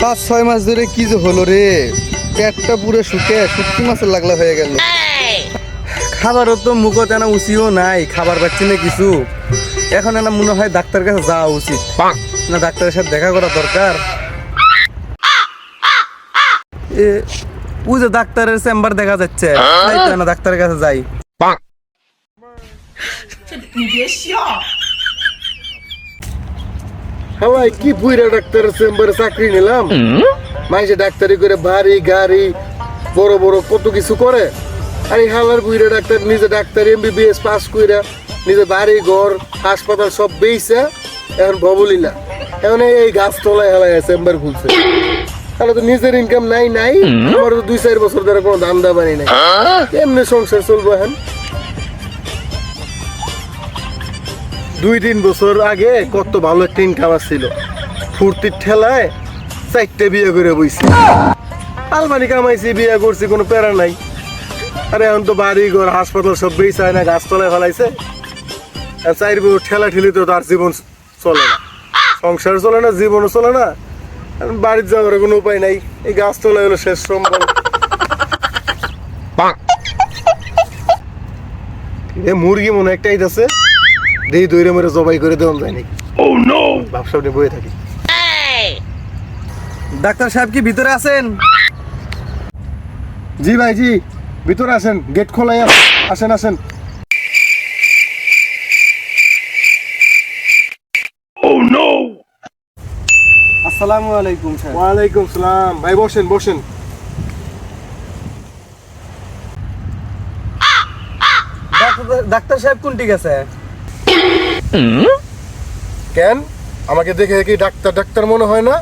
পাঁচ ছয় মাস ধরে কি যে হলো রে? পেটটা পুরো শুকে শুটকি মাছের লাগলা হয়ে গেল। খাবারও তো মুখত এনা উচিও নাই খাবার পাচ্ছি না কিছু। এখন এনা মনে হয় ডাক্তার কাছে যাওয়া উচিত। না ডাক্তারের সাথে দেখা করা দরকার। এ ওই যে ডাক্তারের চেম্বার দেখা যাচ্ছে। তাই তো না ডাক্তারের কাছে যাই। হাওয়াই কি বুইরা ডাক্তারের চেম্বারে চাকরি নিলাম? মাইসে ডাক্তারি করে বাড়ি গাড়ি বড় বড় কত কিছু করে। আর এই হালার বুইরা ডাক্তার নিজে ডাক্তার এমবিবিএস পাস কইরা নিজে বাড়ি ঘর হাসপাতাল সব বেইছে এখন ভবলি না এখন এই গাছ তলায় হেলায় চেম্বার খুলছে। তাহলে তো নিজের ইনকাম নাই নাই। আমার তো দুই চার বছর ধরে কোনো ধান্দা বাড়ি নাই। কেমনে সংসার চলবো এখন? দুই তিন বছর আগে কত ভালো একটা ইনকাম ছিল ফুর্তির ঠেলায় চারটে বিয়ে করে বইছি। আলমানি কামাইছি বিয়ে করছি কোনো প্যারা নাই। আরে এখন তো বাড়ি ঘর হাসপাতাল সব বেচায় না গাছতলায় ফেলাইছে। আর চার বউ ঠেলা ঠেলি তো তার জীবন চলে না। সংসার চলে না জীবনও চলে না। বাড়ির যাওয়ার কোনো উপায় নাই। এই গাছতলায় হলো শেষ সম্বল। মুরগি মনে একটাই আছে। দেই দইরে মেরে জবাই করে দেওয়া যায় নাকি? Oh no! ভাবসাব নিয়ে বয়ে থাকি। ডাক্তার সাহেব কি ভিতরে আছেন? জি ভাই জি। ভিতরে আসেন গেট খোলাই আসেন আসেন। আসসালামু আলাইকুম স্যার। ওয়ালাইকুম সালাম। ভাই বসেন বসেন। ডাক্তার- ডাক্তার সাহেব কোন ঠিক আছে? কেন? আমাকে দেখে কি ডাক্তার ডাক্তার মনে হয় না?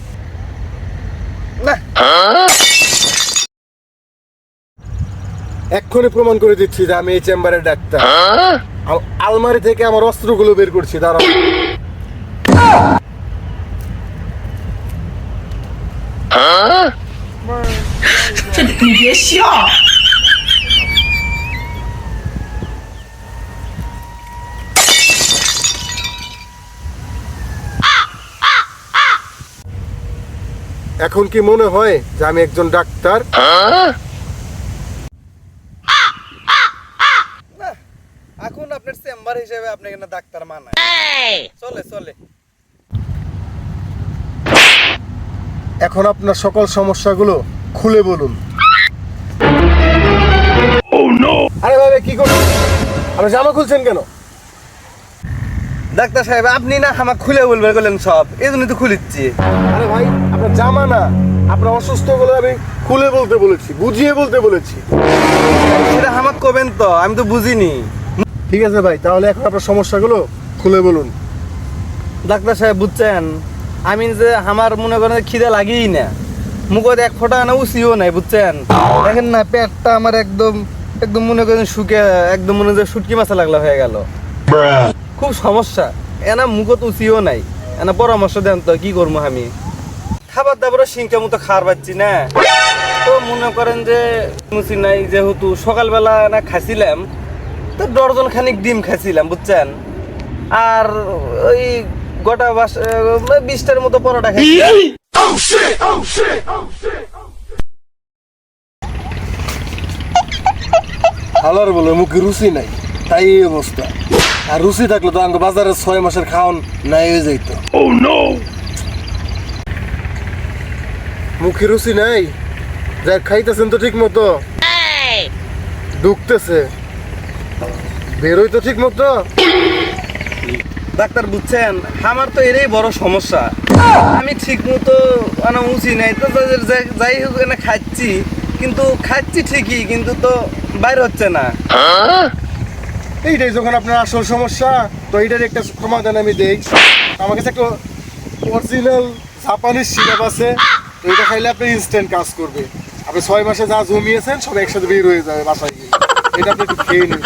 এক্ষুনি প্রমাণ করে দিচ্ছি যে আমি এই চেম্বারের ডাক্তার। আলমারি থেকে আমার অস্ত্রগুলো বের করছি দাঁড়াও। এখন কি মনে হয় যে আমি একজন ডাক্তার? এখন আপনার চেম্বার হিসেবে আপনাকে না ডাক্তার মানায়। চলে চলে। এখন আপনার সকল সমস্যাগুলো খুলে বলুন। আরে ভাবে কি করছেন? আপনি জামা খুলছেন কেন? ডাক্তার সাহেব আপনি না আমাকে খুলে বলবেন বললেন সব। এই জন্য তো খুলিচ্ছি। আরে ভাই আপনার জামা না আপনার অসুস্থ বলে আমি খুলে বলতে বলেছি বুঝিয়ে বলতে বলেছি। সেটা আমাকে কবেন তো? আমি তো বুঝিনি। ঠিক আছে ভাই তাহলে এখন আপনার সমস্যাগুলো খুলে বলুন। ডাক্তার সাহেব বুঝছেন? আমি যে আমার মনে করেন খিদে লাগেই না। মুখত এক ফোঁটা না উচিও নাই বুঝছেন? দেখেন না পেটটা আমার একদম একদম মনে করেন শুকে একদম মনে যে শুটকি মাছা লাগলা হয়ে গেল। খুব সমস্যা। এনা মুখত উচিও নাই। এনা পরামর্শ দেন তো কি করব আমি? খাবার দাবারও সিংকা মতো খাবার পাচ্ছি না। তো মনে করেন যে মুচি নাই যেহেতু সকালবেলা না খাইছিলাম তো ডর্জন খানিক ডিম খাইছিলাম বুঝছেন? আর ওই গোটা বাস বিশটার মতো পরোটা খাইছি হালার বলে মুখে রুচি নাই তাই এই অবস্থা। আর রুচি থাকলে তো আমাকে বাজারে ছয় মাসের খাওয়ান নাই হয়ে যাইতো। মুখে রুচি নাই? যাই খাইতেছেন তো ঠিক মতো। ঢুকতেছে বেরোই তো ঠিক মতো। ডাক্তার বুঝছেন? আমার তো এটাই বড় সমস্যা। আমি ঠিক মতো মানে উচি নাই। তো যাই- হোক এনে খাচ্ছি। কিন্তু খাচ্ছি ঠিকই কিন্তু তো বাইর হচ্ছে না। এইটাই যখন আপনার আসল সমস্যা তো এইটার একটা সমাধান আমি দেই। আমার কাছে একটা অরিজিনাল জাপানিজ সিরাপ আছে। তো এটা খাইলে আপনি ইনস্ট্যান্ট কাজ করবে। আপনি ছয় মাসে যা জমিয়েছেন সব একসাথে বের হয়ে যাবে বাসায় গিয়ে। এটা আপনি একটু খেয়ে নিন।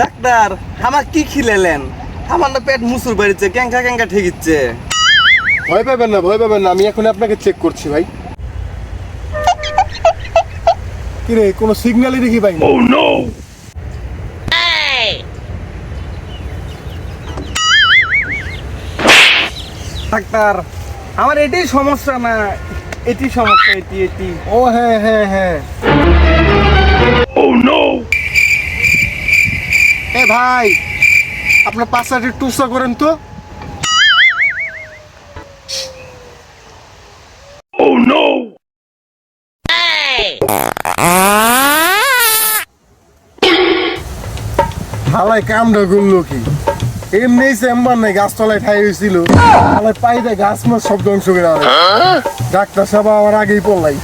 ডাক্তার আমার কি খিলেলেন? আমার না পেট মুসুর বাড়িছে ক্যাঙ্কা ক্যাঙ্কা ঠেকিচ্ছে। ভয় পাবেন না ভয় পাবেন না আমি এখন আপনাকে চেক করছি ভাই। কিরে কোনো সিগন্যালই দেখি পাই ডাক্তার আমার এটাই সমস্যা না এটি সমস্যা এটি এটি। ও হ্যাঁ হ্যাঁ হ্যাঁ। এ ভাই আপনার পাশাটি টুসা করেন তো। হালাই কামটা করল কি। এমনি চেম্বার নাই গাছতলায় ঠাই হয়েছিল পাই পাইতে গাছ মাছ সব ধ্বংস করে আনে। ডাক্তার সাহেব আমার আগেই পড়লাই